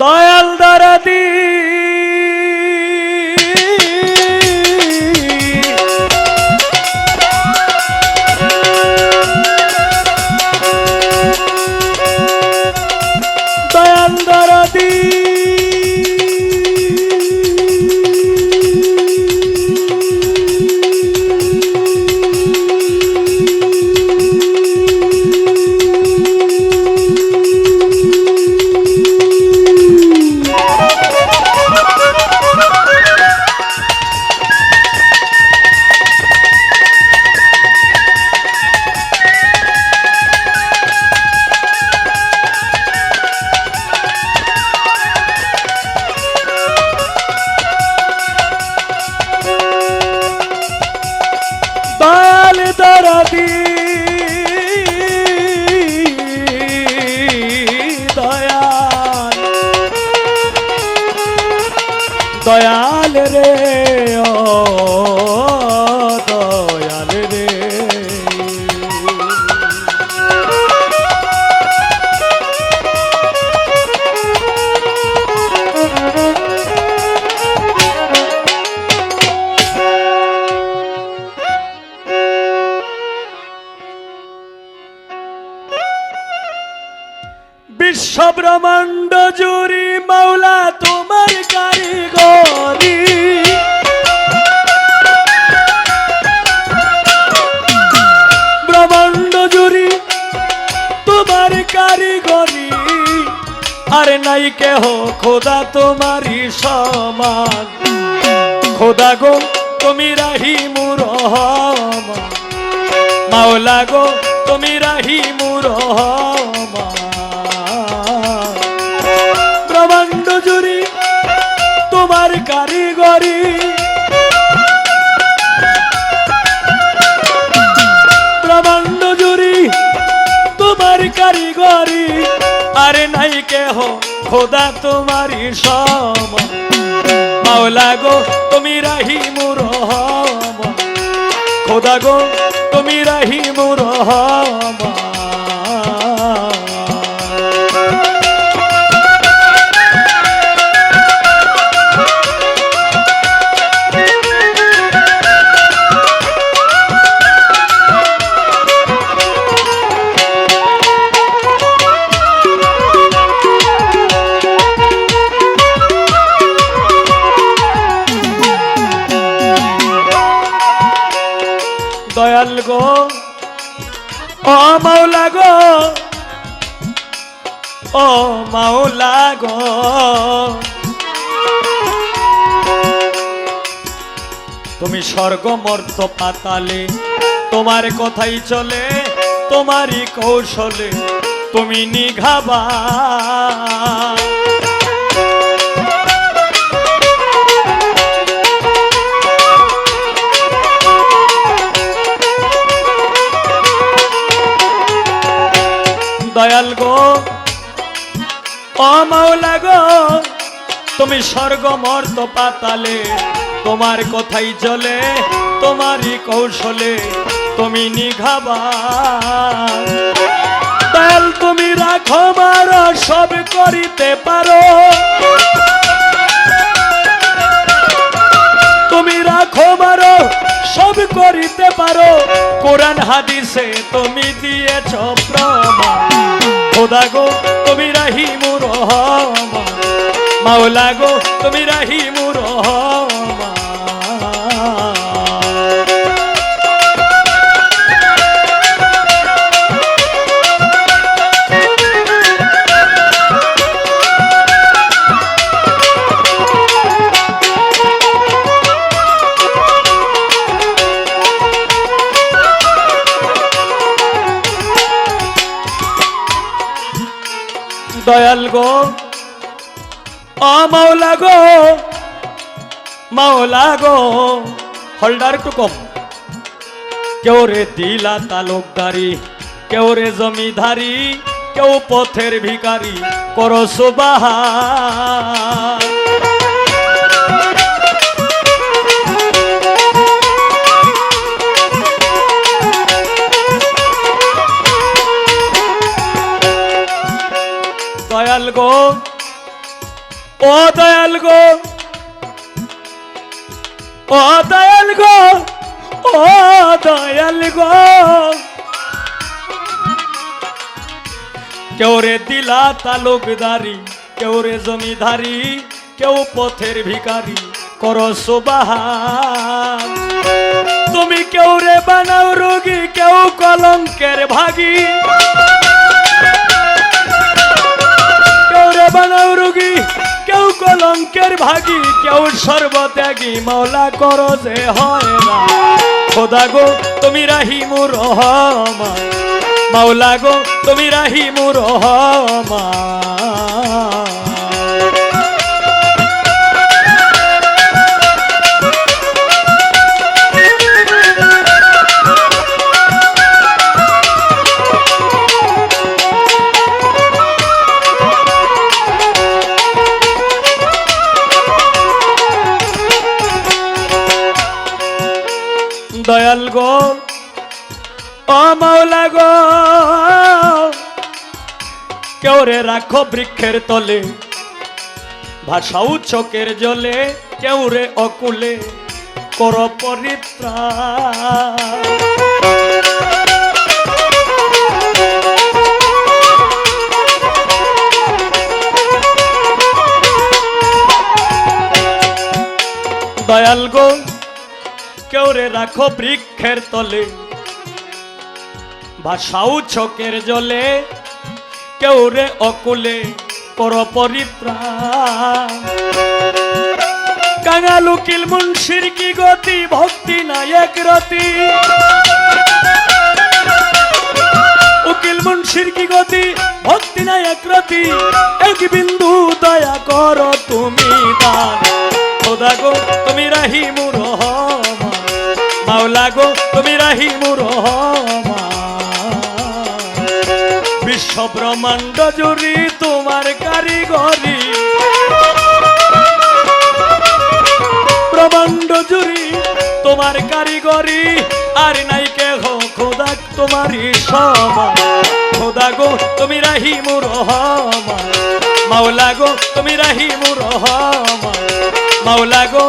দয়াল দারাদি। দয়াল রে ও দয়াল রে। বিশ্ব ব্রহ্মাণ্ড জুড়ি মাওলা তোমার তোমার আর নাই কেহ, খোদা তোমারই সমান। খোদা গো, তুমি রাহিমুর রহমান মাওলা গো, তুমি রাহিমুর রহমান তোমার কারিগরি। ব্রহ্মাণ্ড জুড়ি তোমার কারিগরি। আরে নাই কেহ, খোদা তোমারই সম। মাওলা গো, তুমি রাহিমুর রহমান খোদা গো, তুমি রাহিমুর রহমান ও মাওলা গো, ও মাওলা গো। তুমি স্বর্গ মর্ত পাতালে, তোমার কথাই চলে, তোমারই কৌশলে, তুমি নিঘাবা। দয়াল গো। ও মাওলা গো, তুমি স্বর্গ মর্ত পাতালে, তোমার কথাই চলে তোমারই কৌশলে তুমি নিঘাবা দয়াল তুমি রাখো মার সব করিতে পারো। তুমি রাখো মারো সব করিতে পারো। কোরআন হাদিসে তুমি দিয়েছ প্রমাণ। খোদা গো তুমি রাহিমুর রহমান। মাওলা গো তুমি রাহিমুর রহমান। দয়াল গো ও মাওলা গো মাওলা গো হোল্ডার একটু কম। কেউ রে দিলা তালুকদারি, কেউ রে জমিদারি, কেউ পথের ভিকারি করো সুবাহা। গো। ও দয়াল গো। ও দয়াল গো। ও দয়াল গো। কেউ রে দিলা তালুকদারি, কেউ রে জমিদারি, কেউ পথের ভিকারি কর তুমি কেউ রে বানাও রোগী, কেউ কলঙ্কের ভাগী। বানাও রোগী, কেউ কলঙ্কের ভাগি, কেউ সর্বত্যাগী, মাওলা করো যে হয় না খোদা গো, তুমি রাহিমুর রহমান মাওলা গো, তুমি রাহিমুর রহমান দয়াল গো, ও মাওলা গো, কেউ রে রাখো বৃক্ষের তলে ভাষাও চোখের জলে, কেউ রে অকুলে, কর পরিত্রাণ দয়াল গো কেউ রে রাখো বৃক্ষের তলে। ভাষাও চোখের জলে কেউ রে অকুলে কর পরিত্রাণ কাঙাল মুন্সির কি গতি, ভক্তি নায়ক রতি। উকিল মুন্সির কি গতি, ভক্তি নায়ক রতি। এক বিন্দু দয়া কর তুমি দান। তুমি রহমান মাওলা গো তুমি রাহিমুর বিশ্ব ব্রহ্মাণ্ড জুড়ি তোমার কারিগরি। ব্রহ্মাণ্ড জুড়ি তোমার কারিগরি, আর নাই কে খোদা তোমারই সমান খোদা গো, তুমি রাহিমুর মাওলা গো, তুমি রাহিমুর মাওলা গো